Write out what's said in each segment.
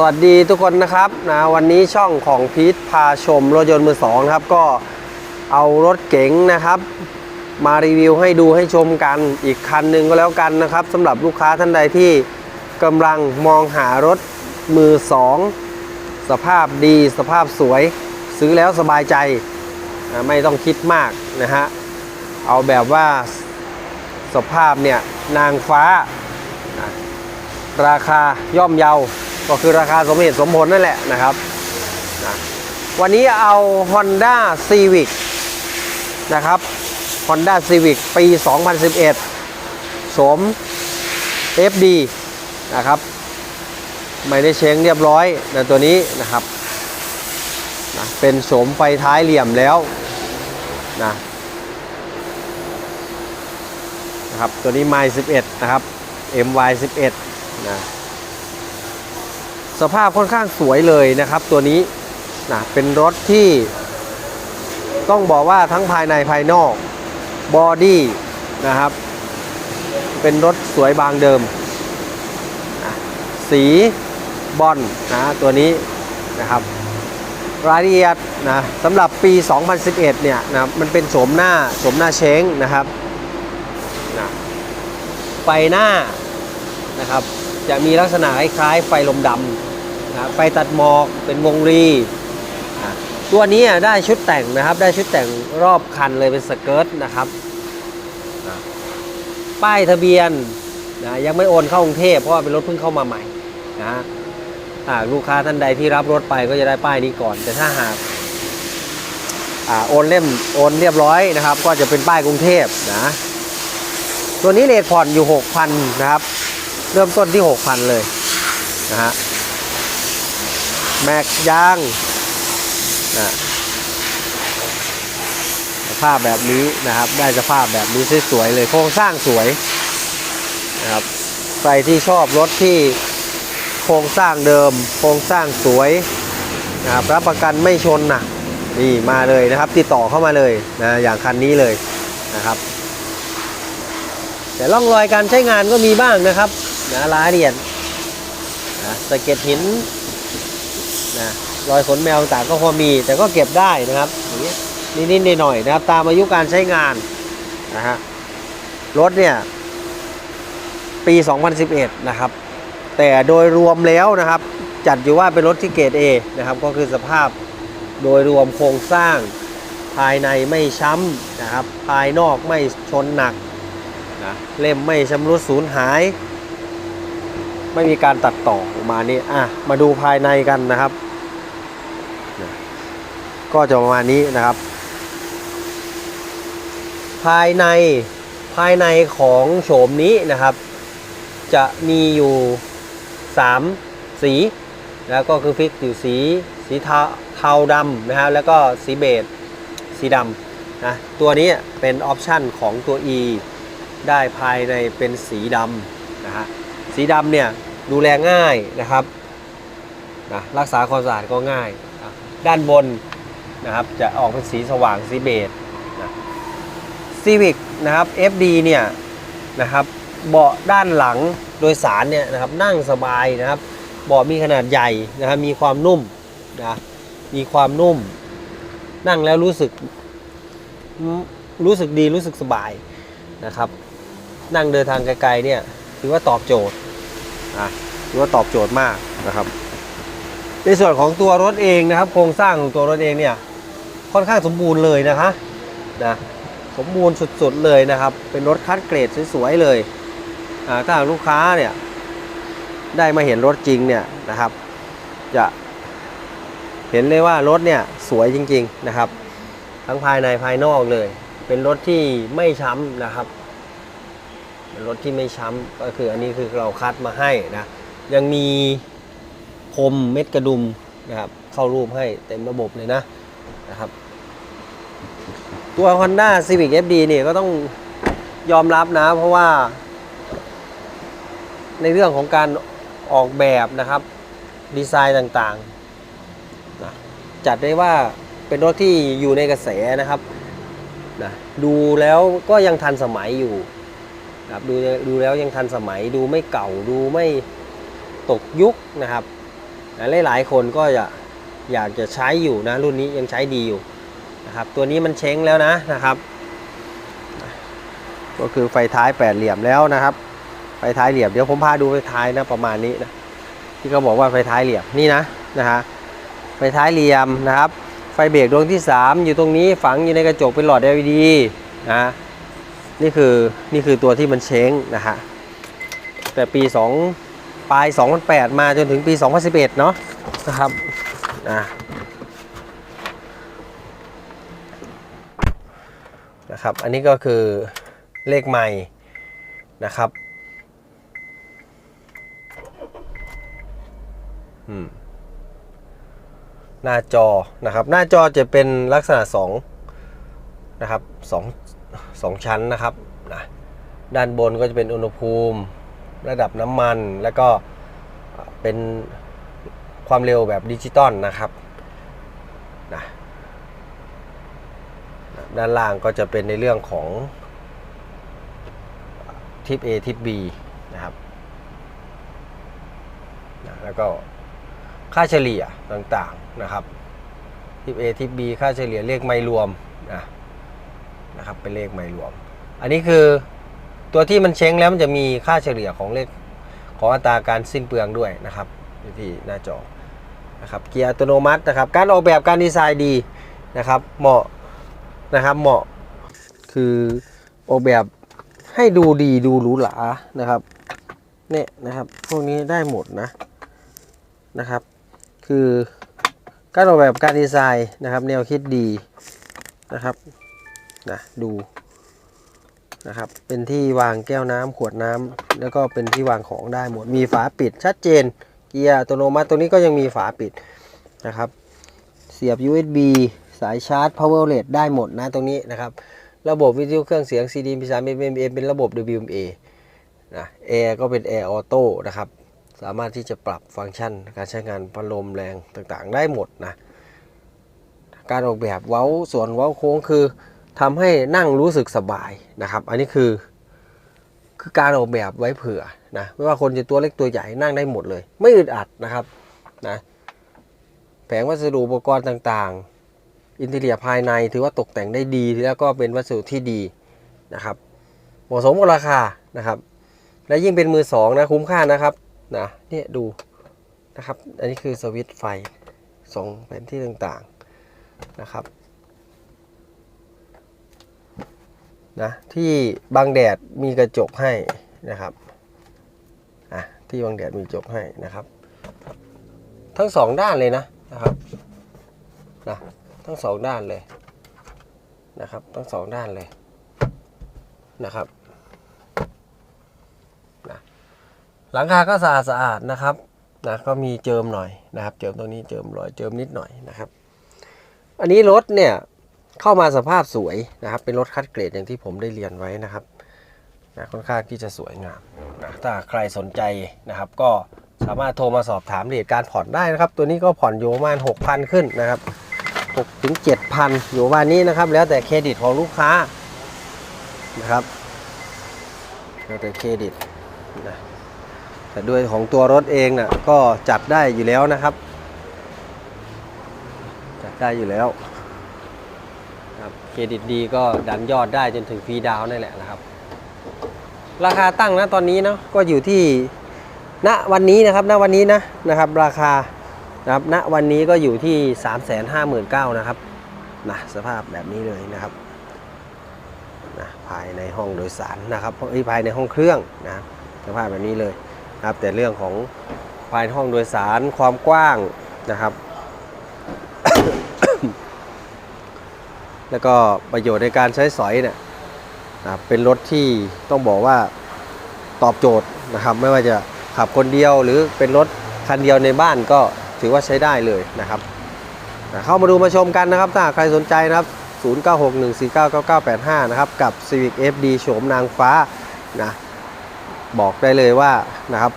สวัสดีทุกคนนะครับนะวันนี้ช่องของพีทพาชมรถยนต์มือสองนะครับ ก็เอารถเก๋งนะครับ มารีวิวให้ดูให้ชมกันอีกคันหนึ่งก็แล้วกันนะครับสำหรับลูกค้าท่านใดที่กำลังมองหารถมือสองสภาพดีสภาพสวย ซื้อแล้วสบายใจนะไม่ต้องคิดมากนะฮะเอาแบบว่าสภาพเนี่ยนางฟ้า ราคาย่อมเยา ก็คือราคาสมเหตุสมผลนั่นแหละนะครับนะวันนี้เอา Honda Civic นะครับ Honda Civic ปี 2011โฉม FD นะครับไม่ได้เช็งเรียบร้อยนะตัวนี้นะครับนะเป็นโฉมไฟท้ายเหลี่ยมแล้วนะนะครับตัวนี้ไมล์11 นะครับ MY 11 นะ สภาพค่อนข้างสวยเลยนะครับ ตัวนี้นะเป็นรถที่ ต้องบอกว่าทั้งภายในภายนอกบอดี้นะครับ เป็นรถสวยบางเดิมนะสีบอลนะตัวนี้นะครับ รายละเอียดนะสำหรับปี 2011 เนี่ยนะมันเป็นโฉมหน้าโฉมหน้าเช้งนะครับนะไฟหน้านะครับ จะมีลักษณะคล้ายๆไฟลมดำ นะไฟตัดหมอกเป็นวงรีตัวนี้ได้ชุดแต่งนะครับ ได้ชุดแต่งรอบคันเลยเป็นสเกิร์ตนะครับ ป้ายทะเบียนนะยังไม่โอนเข้ากรุงเทพเพราะว่าเป็นรถเพิ่งเข้ามาใหม่นะหากลูกค้าท่านใดที่รับรถไปก็จะได้ป้ายนี้ก่อน แต่ถ้าหากอโอนเล่มโอนเรียบร้อยนะครับ ก็จะเป็นป้ายกรุงเทพนะตัวนี้เลทผ่อนอยู่ 6,000 นะครับ เริ่มต้นที่ 6,000 เลยนะฮะ แม็กยางนะสภาพแบบนี้นะครับ ได้สภาพแบบนี้สวยๆเลยโครงสร้างสวยนะครับใครที่ชอบรถที่โครงสร้างเดิม โครงสร้างสวยนะครับรับประกันไม่ชนนะนี่มาเลยนะครับติดต่อเข้ามาเลยนะอย่างคันนี้เลยนะครับ แต่ร่องรอยการใช้งานก็มีบ้างนะครับนะรายละเอียดนะสะเก็ดหิน นะรอยขนแมวต่างก็พอมีแต่ก็เก็บได้นะครับอย่างนี้นิดๆหน่อยๆนะครับ ตามอายุการใช้งานนะฮะรถเนี่ย ปี 2011 นะครับ แต่โดยรวมแล้วนะครับ จัดอยู่ว่าเป็นรถที่เกรด A นะครับ ก็คือสภาพโดยรวมโครงสร้าง ภายในไม่ช้ำนะครับ ภายนอกไม่ชนหนักนะเล่มไม่ชำรุดสูญหาย ไม่มีการตัดต่อออกมานี่อะมาดูภายในกันนะครับ ก็จะประมาณนี้นะครับ ภายในภายในของโฉมนี้นะครับ จะมีอยู่ 3 สีแล้วก็คือฟิกอยู่สีสีเทาเทาดำนะครับแล้วก็สีเบจสีดำนะตัวนี้เป็นออปชันของตัว E ได้ภายในเป็นสีดำนะฮะ สีดำเนี่ยดูแลง่ายนะครับนะรักษาความสะอาดก็ง่าย ด้านบนนะครับจะออกเป็นสีสว่างสีเบจนะซีวิกนะครับ FD เนี่ยนะครับเบาะด้านหลังโดยสารเนี่ยนะครับนั่งสบายนะครับเบาะมีขนาดใหญ่นะครับมีความนุ่มนะมีความนุ่ม นั่งแล้วรู้สึกรู้สึกดีรู้สึกสบายนะครับ นั่งเดินทางไกลๆเนี่ย ถือว่าตอบโจทย์อะถือว่าตอบโจทย์มากนะครับ ในส่วนของตัวรถเองนะครับ โครงสร้างของตัวรถเองเนี่ยค่อนข้างสมบูรณ์เลยนะคะนะสมบูรณ์สุดๆเลยนะครับ เป็นรถคัดเกรดสวยๆเลยอ่าถ้าลูกค้าเนี่ยได้มาเห็นรถจริงเนี่ยนะครับ จะเห็นเลยว่ารถเนี่ยสวยจริง ๆนะครับ ทั้งภายในภายนอกเลย เป็นรถที่ไม่ช้ำนะครับ รถที่ไม่ช้ำก็คืออันนี้คือเราคัดมาให้นะ ยังมีคมเม็ดกระดุมนะครับเข้ารูปให้เต็มระบบเลยนะนะครับตัว Honda Civic FD เนี่ยก็ต้องยอมรับนะ เพราะว่า ในเรื่องของการออกแบบนะครับ ดีไซน์ต่างๆนะจัดได้ว่าเป็นรถที่อยู่ในกระแสนะครับนะดูแล้วก็ยังทันสมัยอยู่ นะครับดูดูแล้วยังทันสมัยดูไม่เก่าดูไม่ตกยุคนะครับนะหลายๆคนก็อยากอยากจะใช้อยู่นะรุ่นนี้ยังใช้ดีอยู่นะครับตัวนี้มันเช้งแล้วนะนะครับ ก็คือไฟท้ายแปดเหลี่ยมแล้วนะครับ ไฟท้ายเหลี่ยมเดี๋ยวผมพาดูไฟท้ายนะประมาณนี้นะที่เขาบอกว่าไฟท้ายเหลี่ยมนี่นะนะฮะไฟท้ายเหลี่ยมนะครับ ไฟเบรกดวงที่ 3 อยู่ตรงนี้ฝังอยู่ในกระจกเป็นหลอด LED นะ นี่คือนี่คือตัวที่มันเช้งนะฮะแต่ปี 2 ปลาย 2008 มาจนถึงปี 2011 เนาะนะครับนะนะครับ อันนี้ก็คือเลขใหม่นะครับอืมหน้าจอนะครับ หน้าจอจะเป็นลักษณะ 2 นะครับส องสองชั้นนะครับนะด้านบนก็จะเป็นอุณหภูมิ ระดับน้ำมัน แล้วก็เป็นความเร็วแบบดิจิตอลนะครับนะด้านล่างก็จะเป็นในเรื่องของทิป A ทิป B นะครับนะแล้วก็ค่าเฉลี่ยต่างๆนะครับทิป A ทิป B ค่าเฉลี่ยเลขไม่รวมนะ นะครับเป็นเลขไม่รวม อันนี้คือตัวที่มันเช้งแล้วมันจะมีค่าเฉลี่ยของเลขของอัตราการสิ้นเปลืองด้วยนะครับอยู่ที่หน้าจอนะครับเกียร์อัตโนมัตินะครับ การออกแบบการดีไซน์ดีนะครับเหมาะนะครับเหมาะคือออกแบบให้ดูดีดูหรูหรานะครับเนี่ยนะครับพวกนี้ได้หมดนะนะครับ คือการออกแบบการดีไซน์นะครับ แนวคิดดีนะครับ นะดูนะครับเป็นที่วางแก้วน้ำขวดน้ำแล้วก็เป็นที่วางของได้หมดมีฝาปิดชัดเจน เกียร์อัตโนมัติตัวนี้ก็ยังมีฝาปิดนะครับ เสียบ USB สายชาร์จ power outlet ได้หมดนะตรงนี้นะครับ ระบบวิทยุเครื่องเสียง CD MP3 FM เป็นระบบ WMA นะ Air ก็เป็น Air Auto นะครับ สามารถที่จะปรับฟังก์ชัน การใช้งานพัดลมแรงต่างๆ ได้หมดนะ การออกแบบเว้าส่วนเว้าโค้งคือ ทำให้นั่งรู้สึกสบายนะครับ อันนี้คือคือการออกแบบไว้เผื่อนะไม่ว่าคนจะตัวเล็กตัวใหญ่นั่งได้หมดเลย ไม่อึดอัดนะครับนะแผงวัสดุอุปกรณ์ต่างๆ อินเทอร์เนียภายในถือว่าตกแต่งได้ดีแล้วก็เป็นวัสดุที่ดีนะครับเหมาะสมกับราคานะครับ และยิ่งเป็นมือสองนะคุ้มค่านะครับนะเนี่ยดูนะครับ อันนี้คือสวิตช์ไฟสองแผนที่ต่างๆนะครับ นะที่บังแดดมีกระจกให้นะครับอะที่บังแดดมีกระจกให้นะครับ ทั้งสองด้านเลยนะนะครับนะทั้งสองด้านเลยนะครับทั้งสองด้านเลยนะครับนะหลังคาก็สะอาดสะอาดนะครับนะก็มีเจิมหน่อยนะครับ เจิมตรงนี้เจิมรอยเจิมนิดหน่อยนะครับ อันนี้รถเนี่ย เข้ามาสภาพสวยนะครับ เป็นรถคัดเกรดอย่างที่ผมได้เรียนไว้นะครับนะค่อนข้างที่จะสวยงามนะถ้าใครสนใจนะครับ ก็สามารถโทรมาสอบถามเรทการผ่อนได้นะครับ ตัวนี้ก็ผ่อนอยู่ประมาณ6,000 ขึ้นนะครับ6ถึง7,000 อยู่ประมาณนี้นะครับ แล้วแต่เครดิตของลูกค้านะครับแล้วแต่เครดิตนะแต่ด้วยของตัวรถเองนะ่ะก็จัดได้อยู่แล้วนะครับ จัดได้อยู่แล้ว ครับเครดิตดีก็ดันยอดได้จนถึงฟรีดาวน์นั่นแหละนะครับ ราคาตั้งนะตอนนี้เนาะก็อยู่ที่ณวันนี้นะครับณวันนี้นะนะครับราคานะครับณวันนี้ก็อยู่ที่ 3 5 9 0 0 0นะครับนะสภาพแบบนี้เลยนะครับนะภายในห้องโดยสารนะครับเอ้ยภายในห้องเครื่องนะสภาพแบบนี้เลยนะครับแต่เรื่องของภายในห้องโดยสารความกว้างนะครับ แล้วก็ประโยชน์ในการใช้สอยเนี่ยนะครับเป็นรถที่ต้องบอกว่าตอบโจทย์นะครับ ไม่ว่าจะขับคนเดียวหรือเป็นรถคันเดียวในบ้านก็ถือว่าใช้ได้เลยนะครับนะเข้ามาดูมาชมกันนะครับ ถ้าใครสนใจนะครับ 0961499985 นะครับ กับ Civic FD โฉมนางฟ้านะบอกได้เลยว่านะครับ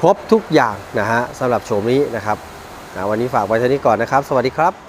ครบทุกอย่างนะฮะสำหรับโฉมนี้นะครับนะวันนี้ฝากไว้เท่านี้ก่อนนะครับ สวัสดีครับ